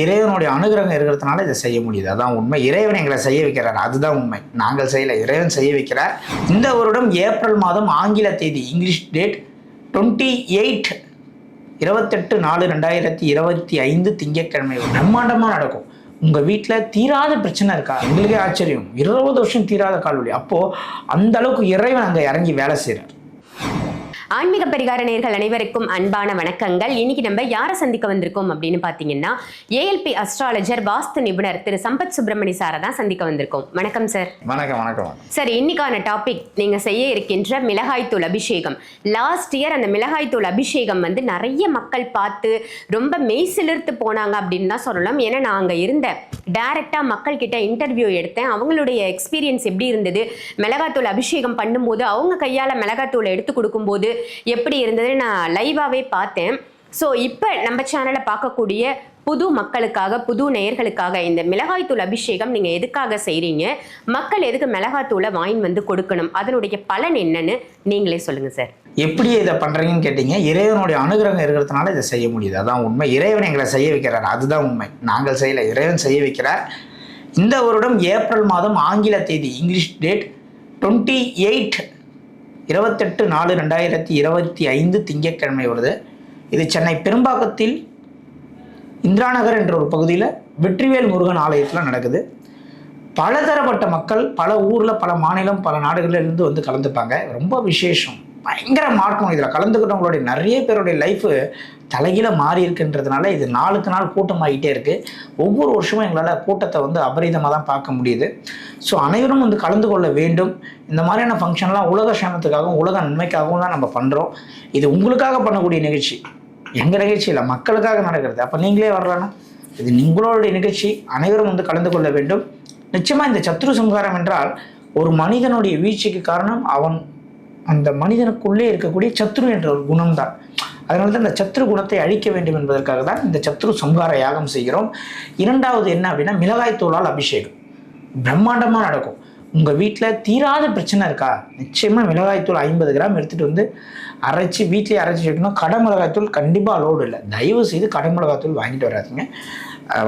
இறைவனுடைய அனுகிரகம் இருக்கிறதுனால இதை செய்ய முடியுது. அதான் உண்மை. இறைவன் எங்களை செய்ய வைக்கிறார். அதுதான் உண்மை. நாங்கள் செய்யலை. இறைவன் செய்ய வைக்கிறார். இந்த வருடம் ஏப்ரல் மாதம் ஆங்கில தேதி இங்கிலீஷ் டேட் டுவெண்ட்டி எயிட் இருபத்தெட்டு நாலு ரெண்டாயிரத்தி இருபத்தி ஐந்து திங்கட்கிழமை ஒரு பிரம்மாண்டமாக நடக்கும். உங்கள் வீட்டில் தீராத பிரச்சனை இருக்கா? எங்களுக்கே ஆச்சரியம். இருபது வருஷம் தீராத கால்வழி அப்போது அந்த அளவுக்கு இறைவன் அங்கே இறங்கி வேலை செய்கிறார் ஆன்மீக பரிகார நேர்கள் அனைவருக்கும் அன்பான வணக்கங்கள். இன்னைக்கு நம்ம யாரை சந்திக்க வந்திருக்கோம் அப்படின்னு பார்த்தீங்கன்னா ஏஎல்பி அஸ்ட்ராலஜர் வாஸ்து நிபுணர் திரு சம்பத் சுப்பிரமணி சாரை தான் சந்திக்க வந்திருக்கோம். வணக்கம் சார் வணக்கம் வணக்கம் சார் இன்னைக்கான டாபிக் நீங்க செய்ய இருக்கின்ற மிளகாய்த்தூள் அபிஷேகம். லாஸ்ட் இயர் அந்த மிளகாய்த்தூள் அபிஷேகம் வந்து நிறைய மக்கள் பார்த்து ரொம்ப மெய் சிலிர்த்து போனாங்க அப்படின்னு தான் சொல்லலாம். ஏன்னா நான் அங்கே இருந்தேன் டைரக்டா மக்கள் கிட்ட இன்டர்வியூ எடுத்தேன். அவங்களுடைய எக்ஸ்பீரியன்ஸ் எப்படி இருந்தது? மிளகாத்தூள் அபிஷேகம் பண்ணும்போது அவங்க கையால் மிளகாத்தூளை எடுத்து கொடுக்கும்போது எப்படி இருந்ததுன்னு நான் லைவாகவே பார்த்தேன். ஸோ இப்போ நம்ம சேனலை பார்க்கக்கூடிய புது மக்களுக்காக புது நேயர்களுக்காக இந்த மிளகாய்த்தூள் அபிஷேகம் நீங்கள் எதுக்காக செய்கிறீங்க மக்கள் எதுக்கு மிளகாத்தூளை வாங்கி வந்து கொடுக்கணும்? அதனுடைய பலன் என்னன்னு நீங்களே சொல்லுங்கள் சார் எப்படி இதை பண்ணுறீங்கன்னு கேட்டீங்க இறைவனுடைய அனுகிரகம் இருக்கிறதுனால இதை செய்ய முடியுது. அதான் உண்மை. இறைவன் எங்களை செய்ய வைக்கிறார். அதுதான் உண்மை. நாங்கள் செய்யலை. இறைவன் செய்ய வைக்கிறார். இந்த வருடம் ஏப்ரல் மாதம் ஆங்கில தேதி இங்கிலீஷ் டேட் டுவெண்ட்டி எயிட் இருபத்தெட்டு நாலு ரெண்டாயிரத்தி இருபத்தி ஐந்து திங்கட்கிழமை வருது இது சென்னை பெரும்பாக்கத்தில் இந்திரா நகர் என்ற ஒரு பகுதியில் வெற்றிவேல் முருகன் ஆலயத்தில் நடக்குது. பலதரப்பட்ட மக்கள் பல ஊரில் பல மாநிலம் பல நாடுகளிலிருந்து வந்து கலந்துப்பாங்க. ரொம்ப விசேஷம். பயங்கர மாற்றம் இதில் கலந்துக்கிட்டவங்களுடைய நிறைய பேருடைய லைஃபு தலைகீழ மாறி இருக்குன்றதுனால இது நாளுக்கு நாள் கூட்டமாகிட்டே இருக்குது ஒவ்வொரு வருஷமும் எங்களால் கூட்டத்தை வந்து அபரிதமாக தான் பார்க்க முடியுது. ஸோ அனைவரும் வந்து கலந்து கொள்ள வேண்டும். இந்த மாதிரியான ஃபங்க்ஷன்லாம் உலக சேமத்துக்காகவும் உலக நன்மைக்காகவும் தான் நம்ம பண்ணுறோம் இது உங்களுக்காக பண்ணக்கூடிய நிகழ்ச்சி. எங்கள் நிகழ்ச்சி இல்லை மக்களுக்காக நடக்கிறது. அப்போ நீங்களே வரலான்னா இது உங்களுடைய நிகழ்ச்சி. அனைவரும் வந்து கலந்து கொள்ள வேண்டும். நிச்சயமாக இந்த சத்ரு சம்ஹாரம் என்றால் ஒரு மனிதனுடைய வீழ்ச்சிக்கு காரணம் அவன் அந்த மனிதனுக்குள்ளே இருக்கக்கூடிய சத்ரு என்ற ஒரு குணம்தான். அதனால தான் இந்த சத்ரு குணத்தை அழிக்க வேண்டும் என்பதற்காக தான் இந்த சத்ரு சம்ஹார யாகம் செய்கிறோம். இரண்டாவது என்ன அப்படின்னா மிளகாய் தூளால் அபிஷேகம். பிரம்மாண்டமாக நடக்கும். உங்கள் வீட்டில் தீராத பிரச்சனை இருக்கா? நிச்சயமாக மிளகாய்த்தூள் ஐம்பது கிராம் எடுத்துகிட்டு வந்து அரைச்சி வீட்டிலே அரைச்சி வைக்கணும். கடை மிளகாய்த்தூள் கண்டிப்பாக லோடு இல்லை. தயவு செய்து கடை மிளகாய்த்தூள் வாங்கிட்டு வராதுங்க.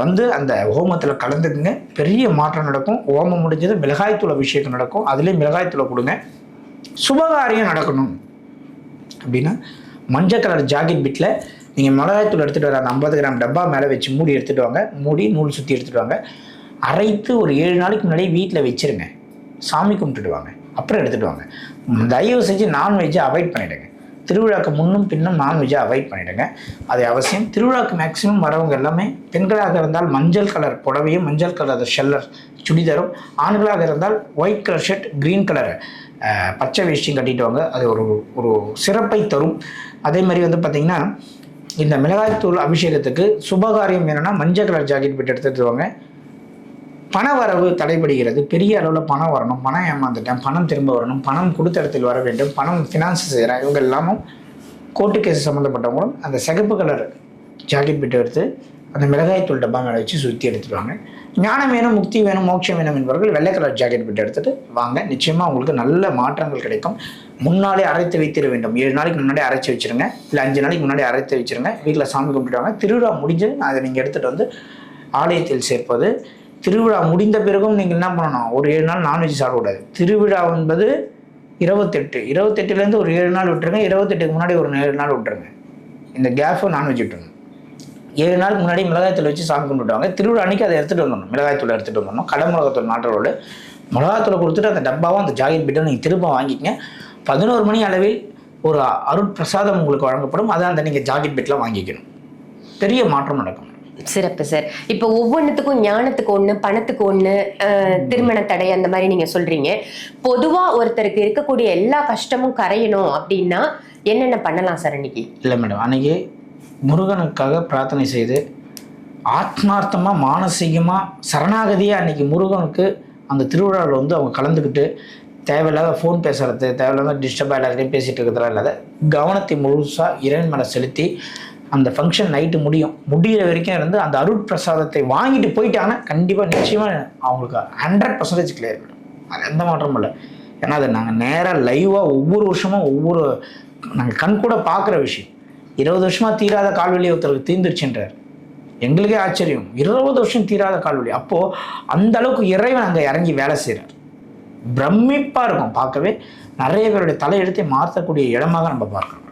வந்து அந்த ஹோமத்தில் கலந்துக்குங்க. பெரிய மாற்றம் நடக்கும். ஹோமம் முடிஞ்சது மிளகாய்த்தூள் அபிஷேகம் நடக்கும். அதுலேயும் மிளகாய்த்தூளை கொடுங்க. சுபகாரியம் நடக்கணும். அப்படின்னா மஞ்சள் கலர் ஜாக்கெட் பிட்டில் நீங்கள் மிளகாய்த்தூள் எடுத்துகிட்டு வர அந்த ஐம்பது கிராம் டப்பா மேலே வச்சு மூடி எடுத்துகிட்டு வாங்க. மூடி நூல் சுற்றி எடுத்துகிட்டு வாங்க. அரைத்து ஒரு ஏழு நாளைக்கு முன்னாடி வீட்டில் வச்சுருங்க. சாமி கும்பிட்டுட்டு வாங்க. அப்புறம் எடுத்துகிட்டு வாங்க. தயவு செஞ்சு நான்வெஜ்ஜை அவாய்ட் பண்ணிவிடுங்க திருவிழாக்கு முன்னும் பின்னும் நான்வெஜ்ஜை அவாய்ட் பண்ணிவிடுங்க அது அவசியம். திருவிழாக்கு மேக்ஸிமம் வரவங்க எல்லாமே பெண்களாக இருந்தால் மஞ்சள் கலர் புடவையும் மஞ்சள் கலர் ஷெல்லர் சுடிதாரும் ஆண்களாக இருந்தால் white colour shirt green colour பச்சை வேஷ்டியும் கட்டிட்டு வாங்க. அது ஒரு ஒரு சிறப்பை தரும். அதே மாதிரி வந்து பார்த்திங்கன்னா இந்த மிளகாய்த்தூள் அபிஷேகத்துக்கு சுபகாரியம் என்னென்னா மஞ்சள் கலர் ஜாக்கெட் போட்டு எடுத்துகிட்டு வாங்க பண வரவு தடைபடுகிறது. பெரிய அளவில் பணம் வரணும் பணம் ஏமாந்துட்டேன் பணம் திரும்ப வரணும் பணம் கொடுத்த இடத்தில் வர வேண்டும் பணம் ஃபினான்ஸ் செய்கிறேன் இவங்க எல்லாமும் கோர்ட்டு கேஸ் சம்மந்தப்பட்டவங்களும் அந்த சிகப்பு கலர் ஜாக்கெட் பிட்டு எடுத்து அந்த மிளகாய்த்தூள் டப்பா மேலே வச்சு சுற்றி எடுத்துடுவாங்க. ஞானம் வேணும் முக்தி வேணும் மோட்சம் வேணும் என்பவர்கள் வெள்ளை கலர் ஜாக்கெட் பிட்டு எடுத்துகிட்டு வாங்க. நிச்சயமாக உங்களுக்கு நல்ல மாற்றங்கள் கிடைக்கும். முன்னாலே அரைத்து வைத்திட வேண்டும். ஏழு நாளைக்கு முன்னாடி அரைச்சி வச்சிருங்க. இல்லை அஞ்சு நாளைக்கு முன்னாடி அரைத்து வச்சுருங்க. வீட்டில் சாமி கும்பிட்டு வாங்க திருவிழா முடிஞ்சு அதை நீங்கள் எடுத்துகிட்டு வந்து ஆலயத்தில் சேர்ப்பது திருவிழா முடிந்த பிறகும் நீங்கள் என்ன பண்ணணும்? ஒரு ஏழு நாள் நான்வெஜ் சாப்பிடக்கூடாது. திருவிழா என்பது இருபத்தெட்டு. இருபத்தெட்டுலேருந்து ஒரு ஏழு நாள் விட்டுருங்க. இருபத்தெட்டுக்கு முன்னாடி ஒரு ஏழு நாள் விட்டுருங்க. இந்த கேஃபை நான்வெஜ் விட்டுருங்க. ஏழு நாளுக்கு முன்னாடி மிளகாய்த்தூள் வச்சு சாமி கும்பிட்டுவாங்க. திருவிழா அன்னைக்கு அதை எடுத்துகிட்டு வந்துடணும். மிளகாய்த்தூள் எடுத்துகிட்டு வந்துடணும். கடை மிளகாத்தூள் நாட்டரோடு மிளகாத்தூளை கொடுத்துட்டு அந்த டப்பாவும் அந்த ஜாக்கெட் பிட்டும் நீங்கள் திரும்ப வாங்கிக்கங்க. பதினோரு மணி அளவில் ஒரு அருட்பிரசாதம் உங்களுக்கு வழங்கப்படும். அதை அந்த நீங்கள் ஜாக்கெட் பிட்டில் வாங்கிக்கணும். பெரிய மாற்றம் நடக்கும். சிறப்பு சார் இப்போ ஒவ்வொன்றுத்துக்கும் ஞானத்துக்கு ஒன்று பணத்துக்கு ஒன்று திருமண தடை அந்த மாதிரி நீங்கள் சொல்கிறீங்க பொதுவாக ஒருத்தருக்கு இருக்கக்கூடிய எல்லா கஷ்டமும் கரையணும் அப்படின்னா என்னென்ன பண்ணலாம் சார் அன்னைக்கு? இல்லை மேடம் அன்னைக்கு முருகனுக்காக பிரார்த்தனை செய்து ஆத்மார்த்தமாக மானசீகமாக சரணாகதியாக அன்னைக்கு முருகனுக்கு அந்த திருவிழாவில் வந்து அவங்க கலந்துக்கிட்டு தேவையில்லாத ஃபோன் பேசுறது தேவையில்லாத டிஸ்டர்பாக எல்லாத்தையும் பேசிகிட்டு இருக்கிறதா இல்லாத கவனத்தை முழுசாக இறைவன் மேலே செலுத்தி அந்த ஃபங்க்ஷன் நைட்டு முடியும். முடிகிற வரைக்கும் இருந்து அந்த அருட்பிரசாதத்தை வாங்கிட்டு போயிட்டாங்கன்னா கண்டிப்பாக நிச்சயமாக அவங்களுக்கு ஹண்ட்ரட் பர்சன்டேஜ் கிளியர் ஆகிடும் அது எந்த மாற்றமும் இல்லை. ஏன்னா அது நாங்கள் நேராக லைவாக ஒவ்வொரு வருஷமும் ஒவ்வொரு நாங்கள் கண் கூட பார்க்குற விஷயம். இருபது வருஷமாக தீராத கால்வெளி ஒருத்தருக்கு தீர்ந்துருச்சுன்றார். எங்களுக்கே ஆச்சரியம். இருபது வருஷம் தீராத கால்வலி அப்போது அந்த அளவுக்கு இறைவன் அங்கே இறங்கி வேலை செய்கிறார் பிரமிப்பாக இருக்கும். பார்க்கவே நிறைய பேருடைய தலையெழுத்தை மாற்றக்கூடிய இடமாக நம்ம பார்க்குறோம்.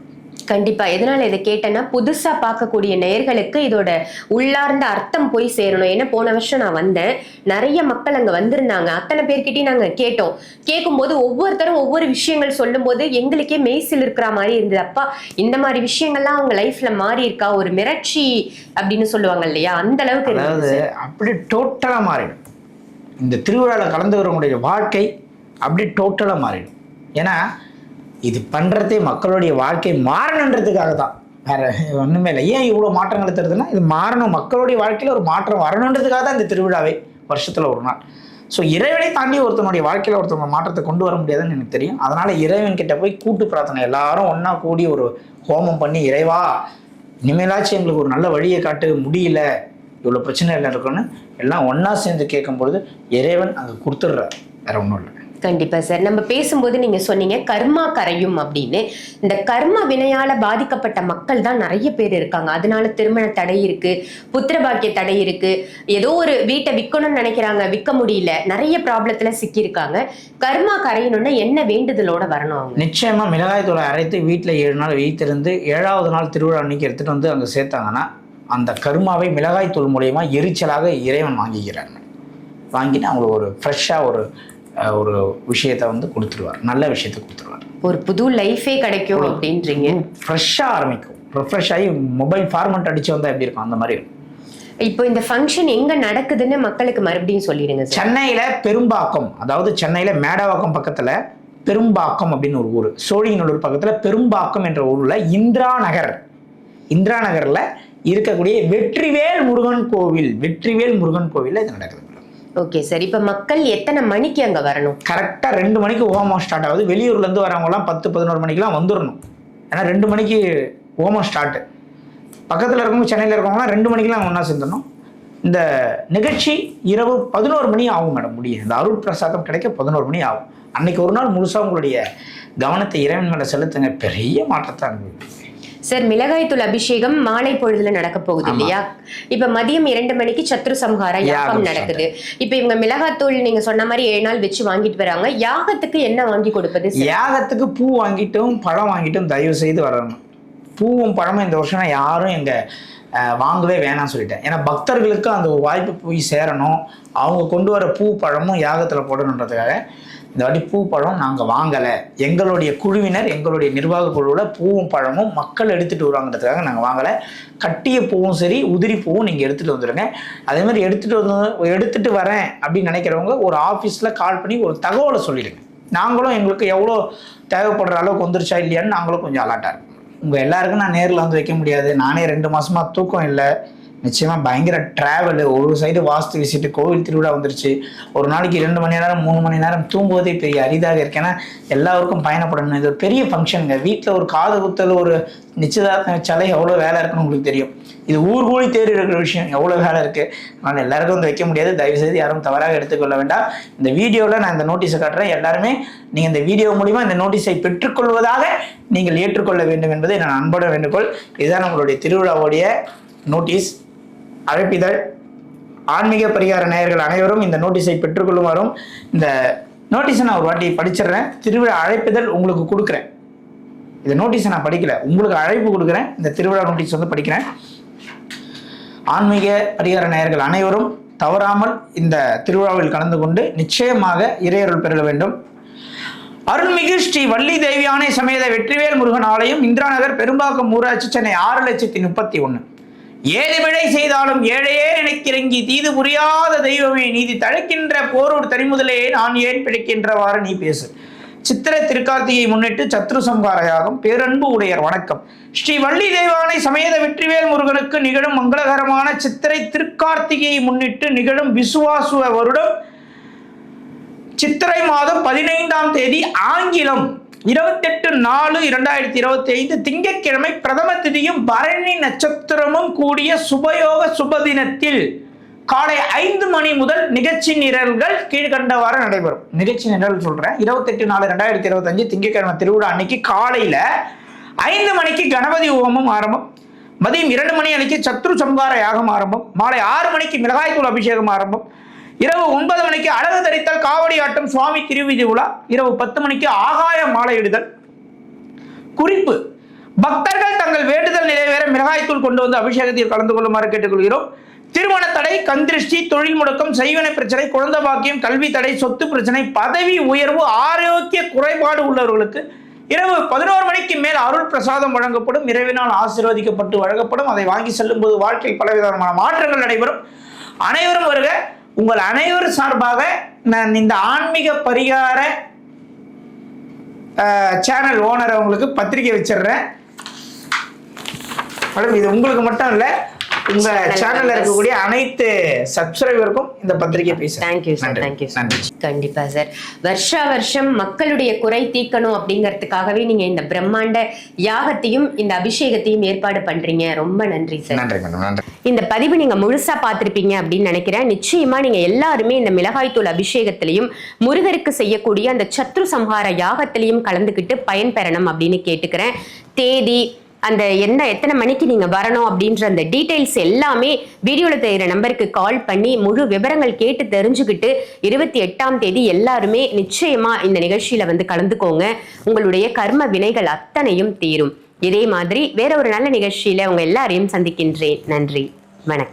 கண்டிப்பா. எதனால இதை கேட்டேன்னா புதுசா பார்க்கக்கூடிய நேயர்களுக்கு இதோட உள்ளார்ந்த அர்த்தம் போய் சேரணும். ஏன்னா போன வருஷம் நான் வந்தேன். நிறைய மக்கள் அங்க வந்திருந்தாங்க. அத்தனை பேர்கிட்டயும் நாங்க கேட்டோம். கேட்கும்போது ஒவ்வொருத்தரும் ஒவ்வொரு விஷயங்கள் சொல்லும்போது எங்களுக்கே மெய்சில் இருக்கிற மாதிரி இருந்தது. அப்பா இந்த மாதிரி விஷயங்கள்லாம் அவங்க லைஃப்ல மாறி இருக்கா? ஒரு மிரட்சி அப்படின்னு சொல்லுவாங்க இல்லையா? அந்த அளவுக்கு அதாவது அப்படி டோட்டலாக மாறிடும். இந்த திருவிழாவில் கலந்துக்கிறவங்களுடைய வாழ்க்கை அப்படி டோட்டலாக மாறிடும். ஏன்னா இது பண்ணுறதே மக்களுடைய வாழ்க்கை மாறணுன்றதுக்காக தான் வேற ஒன்றுமே இல்லை. ஏன் இவ்வளோ மாற்றங்கள் தருதுன்னா இது மாறணும். மக்களுடைய வாழ்க்கையில் ஒரு மாற்றம் வரணுன்றதுக்காக தான் இந்த திருவிழாவே வருஷத்தில் ஒரு நாள். ஸோ இறைவனை தாண்டி ஒருத்தனுடைய வாழ்க்கையில் ஒருத்தவங்க மாற்றத்தை கொண்டு வர முடியாதுன்னு எனக்கு தெரியும். அதனால் இறைவன் கிட்ட போய் கூட்டு பிரார்த்தனை. எல்லாரும் ஒன்றா கூடி ஒரு ஹோமம் பண்ணி இறைவா இனிமேலாச்சும் எங்களுக்கு ஒரு நல்ல வழியை காட்டு. முடியல. இவ்வளோ பிரச்சனை இல்லை இருக்குன்னு எல்லாம் ஒன்றா சேர்ந்து கேட்கும்பொழுது இறைவன் அங்கே கொடுத்துட்றார். வேற ஒன்றும் இல்லை. கண்டிப்பா சார். நம்ம பேசும்போது நீங்க சொன்னீங்க கர்மா கரையும் அப்படின்னு. இந்த கர்ம வினையால பாதிக்கப்பட்ட மக்கள் தான் நிறைய பேர் இருக்காங்க. அதனால திருமண தடை இருக்கு புத்திர பாக்கிய தடை இருக்கு. ஏதோ ஒரு வீட்டை விற்கணும்னு நினைக்கிறாங்க விற்க முடியல. நிறைய ப்ராப்ளத்துல சிக்கியிருக்காங்க. கர்மா கரையணும்னா என்ன வேண்டுதலோட வரணும் அவங்க? நிச்சயமாக மிளகாய் தூளை அரைத்து வீட்டில் ஏழு நாள் வைத்திருந்து ஏழாவது நாள் திருவிழா அன்னைக்கு எடுத்துகிட்டு வந்து அங்கே சேர்த்தாங்கன்னா அந்த கருமாவை மிளகாய் தூள் மூலியமா எரிச்சலாக இறைவன் வாங்கிக்கிறாங்க வாங்கிட்டு அவங்களுக்கு ஒரு ஃப்ரெஷ்ஷாக ஒரு ஒரு விஷயத்தை வந்து கொடுத்துருவார். நல்ல விஷயத்தை கொடுத்துருவார். ஒரு புது லைஃபே கிடைக்கும் அப்படின்றீங்க. ஃப்ரெஷ்ஷாக ஆரம்பிக்கும். ரெஃப்ரெஷ் ஆகி மொபைல் ஃபார்மெட் அடிச்சு வந்தால் எப்படி இருக்கும்? அந்த மாதிரி இப்போ இந்த ஃபங்க்ஷன் எங்க நடக்குதுன்னு மக்களுக்கு மறுபடியும் சொல்லிடுங்க சென்னையில் பெரும்பாக்கம் அதாவது சென்னையில் மேடவாக்கம் பக்கத்தில் பெரும்பாக்கம் அப்படின்னு ஒரு ஊர் சோழிங்கநல்லூர் பக்கத்தில் பெரும்பாக்கம் என்ற ஊரில் இந்திரா நகர். இந்திரா நகரில் இருக்கக்கூடிய வெற்றிவேல் முருகன் கோவில் வெற்றிவேல் முருகன் கோவிலில் இது நடக்குது. ஓகே சார் இப்போ மக்கள் எத்தனை மணிக்கு அங்கே வரணும்? கரெக்டாக ரெண்டு மணிக்கு ஹோமம் ஸ்டார்ட் ஆகுது வெளியூர்லேருந்து வரவங்கலாம் பத்து பதினோரு மணிக்கெலாம் வந்துடணும் ஏன்னா ரெண்டு மணிக்கு ஹோமம் ஸ்டார்ட்டு பக்கத்தில் இருக்கவங்க சென்னையில் இருக்கவங்களாம் ரெண்டு மணிக்கெலாம் ஒன்றா சேர்ந்துடணும் இந்த நிகழ்ச்சி இரவு பதினோரு மணி ஆகும் மேடம் முடியும் இந்த அருள் பிரசாதம் கிடைக்க பதினோரு மணி ஆகும். அன்னைக்கு ஒரு நாள் முழுசாக உங்களுடைய கவனத்தை இறைவன் மேலே செலுத்துங்க. பெரிய மாற்றத்தை அனுபவிப்பீங்க சார் மிளகாய்த்தூள் அபிஷேகம் மாலை பொழுதுல நடக்க போகுது இல்லையா? இப்ப மதியம் இரண்டு மணிக்கு சத்ரு சம்ஹார யாகம் நடக்குது. இப்ப இவங்க மிளகாத்தூள் நீங்க சொன்ன மாதிரி ஏழு நாள் வச்சு வாங்கிட்டு வராங்க. யாகத்துக்கு என்ன வாங்கி கொடுப்பது? யாகத்துக்கு பூ வாங்கிட்டும் பழம் வாங்கிட்டும் தயவு செய்து வரணும். பூவும் பழமும் இந்த வருஷம் யாரும் எங்க வாங்கவே வேணாம்னு சொல்லிட்டேன். ஏன்னா பக்தர்களுக்கு அந்த வாய்ப்பு போய் சேரணும். அவங்க கொண்டு வர பூ பழமும் யாகத்தில் போடணுன்றதுக்காக இந்த வாட்டி பூ பழம் நாங்கள் வாங்கலை. எங்களுடைய குழுவினர் எங்களுடைய நிர்வாக குழுவில் பூவும் பழமும் மக்கள் எடுத்துகிட்டு வருவாங்கிறதுக்காக நாங்கள் வாங்கலை. கட்டிய பூவும் சரி உதிரி பூவும் நீங்கள் எடுத்துகிட்டு வந்துடுங்க அதே மாதிரி எடுத்துகிட்டு வந்து எடுத்துகிட்டு வரேன் அப்படின்னு நினைக்கிறவங்க ஒரு ஆஃபீஸில் கால் பண்ணி ஒரு தகவலை சொல்லிடுங்க. நாங்களும் எங்களுக்கு எவ்வளோ தேவைப்படுற அளவுக்கு வந்துருச்சா இல்லையான்னு நாங்களும் கொஞ்சம் அலர்ட்டாக இருக்கும். உங்கள் எல்லாருக்கும் நான் நேரில் வந்து வைக்க முடியாது. நானே ரெண்டு மாதமாக தூக்கம் இல்லை. நிச்சயமாக பயங்கர ட்ராவல் ஒரு சைடு வாஸ்து விசிட்டு கோவில் திருவிழா வந்துருச்சு. ஒரு நாளைக்கு ரெண்டு மணி நேரம் மூணு மணி நேரம் தூங்குவதே பெரிய அரிதாக இருக்கேன்னா எல்லாருக்கும் பயணப்படணும். இது ஒரு பெரிய ஃபங்க்ஷனுங்க வீட்டில் ஒரு காது குத்தல் ஒரு நிச்சயதார்த்தம் வச்சாலே எவ்வளோ வேலை இருக்குன்னு உங்களுக்கு தெரியும். இது ஊர் கூடி தேடி இருக்கிற விஷயம். எவ்வளோ வேலை இருக்குது அதனால் எல்லாருக்கும் வந்து வைக்க முடியாது. தயவுசெய்து யாரும் தவறாக எடுத்துக்கொள்ள வேண்டாம். இந்த வீடியோவில் நான் இந்த நோட்டீஸை காட்டுறேன். எல்லாருமே நீங்கள் இந்த வீடியோ மூலிமா இந்த நோட்டீஸை பெற்றுக்கொள்வதாக நீங்கள் ஏற்றுக்கொள்ள வேண்டும் என்பதை நான் அன்போட வேண்டுகோள். இதுதான் நம்மளுடைய திருவிழாவுடைய நோட்டீஸ் அழைப்பிதழ். ஆன்மீக பரிகார நேயர்கள் அனைவரும் இந்த நோட்டீஸை பெற்றுக்கொள்ளுமாறும் இந்த நோட்டீஸை நான் ஒரு வாட்டி படிச்சிடுறேன். திருவிழா அழைப்பிதழ் உங்களுக்கு கொடுக்குறேன். இந்த நோட்டீஸை நான் படிக்கல. உங்களுக்கு அழைப்பு கொடுக்குறேன். இந்த திருவிழா நோட்டீஸ் வந்து படிக்கிறேன். ஆன்மீக பரிகார நேயர்கள் அனைவரும் தவறாமல் இந்த திருவிழாவில் கலந்து கொண்டு நிச்சயமாக இறையருள் பெற வேண்டும். அருள்மிகு ஸ்ரீ வள்ளி தேவியானை சமேத வெற்றிவேல் முருகன் ஆலயம் இந்திராநகர் பெரும்பாக்கம் ஊராட்சி சென்னை ஆறு லட்சத்தி முப்பத்தி ஒன்று ஏழு விழை செய்தாலும் ஏழையே நினைக்கிறங்கி தீது புரியாத தெய்வமே நீதி தழைக்கின்ற போரூர் தனிமுதலே நான் ஏன் பிடிக்கின்றவாறு நீ பேசு. சித்திரை திருக்கார்த்தியை முன்னிட்டு சத்ரு சம்ஹார யாகம் பேரன்பு உடையர் வணக்கம். ஸ்ரீ வள்ளி தெய்வானை சமேத வெற்றிவேல் முருகனுக்கு நிகழும் மங்களகரமான சித்திரை திருக்கார்த்திகையை முன்னிட்டு நிகழும் விசுவாசுவ வருடம். சித்திரை மாதம் பதினைந்தாம் தேதி ஆங்கிலம். இருபத்தெட்டு நாலு இரண்டாயிரத்தி இருபத்தி ஐந்து திங்கட்கிழமை பிரதம திதியும் பரணி நட்சத்திரமும் கூடிய சுபயோக சுபதினத்தில் காலை ஐந்து மணி முதல் நிகழ்ச்சி நிரல்கள் கீழ்கண்டவாறு நடைபெறும். நிகழ்ச்சி நிரல் சொல்றேன். இருபத்தெட்டு நாலு ரெண்டாயிரத்தி இருபத்தஞ்சு திங்கட்கிழமை திருவிழா அன்னைக்கு காலையில ஐந்து மணிக்கு கணபதி ஹோமம் ஆரம்பம். மதியம் இரண்டு மணி அன்னைக்கு சத்ரு சம்ஹார யாகம் ஆரம்பம். மாலை ஆறு மணிக்கு மிளகாய்த்தூள் அபிஷேகம் ஆரம்பம். இரவு ஒன்பது மணிக்கு அழகு தரித்தல் காவடி ஆட்டம் சுவாமி திருவிதி உலா. இரவு பத்து மணிக்கு ஆகாய மாலையிடுதல் குறிப்பு. பக்தர்கள் தங்கள் வேண்டுதல் நிறைவேற மிளகாய்த்தூள் கொண்டு வந்து அபிஷேகத்தில் கலந்து கொள்ளுமாறு கேட்டுக்கொள்கிறோம். திருமண தடை கந்திருஷ்டி தொழில் முடக்கம் செய்வன பிரச்சனை குழந்தை பாக்கியம் கல்வி தடை சொத்து பிரச்சனை பதவி உயர்வு ஆரோக்கிய குறைபாடு உள்ளவர்களுக்கு இரவு பதினோரு மணிக்கு மேல் அருள் பிரசாதம் வழங்கப்படும். இரவினால் ஆசீர்வதிக்கப்பட்டு வழங்கப்படும். அதை வாங்கி செல்லும்போது வாழ்க்கையில் பலவிதமான மாற்றங்கள் நடைபெறும். அனைவரும் வருக. உங்கள் அனைவரும் சார்பாக நான் இந்த ஆன்மீக பரிகார சேனல் ஓனர் அவங்களுக்கு பத்திரிக்கை வச்சிடுறேன். மேடம் இது உங்களுக்கு மட்டும் இல்லை உங்க சேனல்ல. இருக்கக்கூடிய அனைத்து சப்ஸ்கிரைபருக்கும் இந்த பத்திரிக்கை பேசுறேன் thank you sir. Thank you கண்டிப்பா சார் வருஷா வருஷம் மக்களுடைய குறை தீர்க்கணும் அப்படிங்கறதுக்காகவே நீங்க இந்த பிரம்மாண்ட யாகத்தையும் இந்த அபிஷேகத்தையும் ஏற்பாடு பண்றீங்க. ரொம்ப நன்றி சார் நன்றி மேடம் நன்றி. இந்த பதிவு நீங்க முழுசா பார்த்திருப்பீங்க அப்படின்னு நினைக்கிறேன். நிச்சயமா நீங்க எல்லாருமே இந்த மிளகாய்த்தூள் அபிஷேகத்திலையும் முருகருக்கு செய்யக்கூடிய அந்த சத்ரு சம்ஹார யாகத்திலையும் கலந்துக்கிட்டு பயன்பெறணும் அப்படின்னு கேட்டுக்கிறேன். தேதி அந்த என்ன எத்தனை மணிக்கு நீங்கள் வரணும் அப்படின்ற அந்த டீட்டெயில்ஸ் எல்லாமே வீடியோவில் தெரிகிற நம்பருக்கு கால் பண்ணி முழு விவரங்கள் கேட்டு தெரிஞ்சுக்கிட்டு இருபத்தி எட்டாம் தேதி எல்லாருமே நிச்சயமாக இந்த நிகழ்ச்சியில் வந்து கலந்துக்கோங்க. உங்களுடைய கர்ம வினைகள் அத்தனையும் தீரும். இதே மாதிரி வேற ஒரு நல்ல நிகழ்ச்சியில் உங்கள் எல்லாரையும் சந்திக்கின்றேன். நன்றி. வணக்கம்.